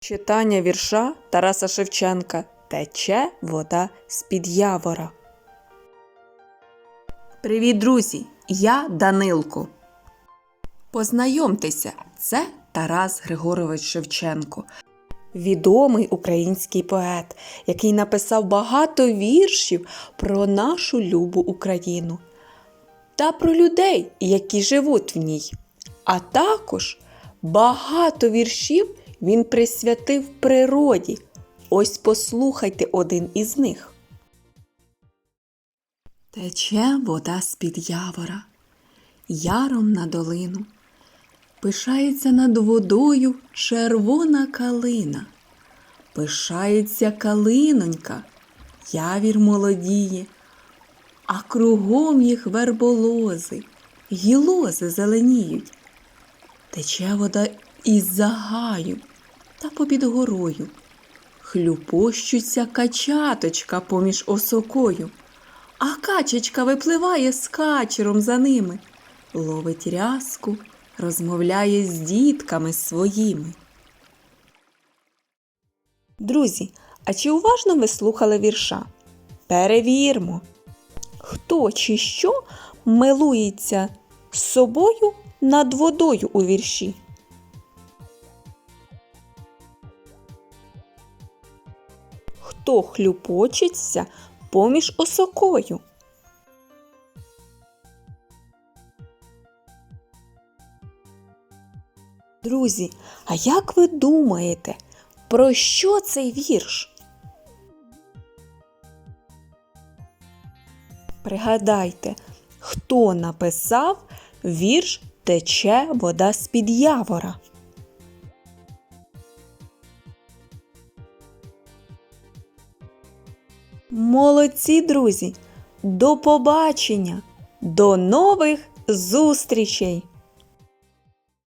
Читання вірша Тараса Шевченка Тече вода з-під явора. Привіт, друзі! Я Данилко. Познайомтеся, це Тарас Григорович Шевченко, відомий український поет, який написав багато віршів про нашу любу Україну та про людей, які живуть в ній. А також багато віршів він присвятив природі. Ось послухайте один із них. Тече вода з-під явора, яром на долину. Пишається над водою червона калина. Пишається калинонька, явір молодіє, а кругом їх верболози, гілози зеленіють. Тече вода із загаю та попід горою. Хлюпощуться качаточка поміж осокою, а качечка випливає з качером за ними, ловить рязку, розмовляє з дітками своїми. Друзі, а чи уважно ви слухали вірша? Перевірмо, хто чи що милується з собою над водою у вірші. Хто хлюпочеться поміж осокою? Друзі, а як ви думаєте, про що цей вірш? Пригадайте, хто написав вірш Тече вода з-під явора? Молодці, друзі! До побачення! До нових зустрічей!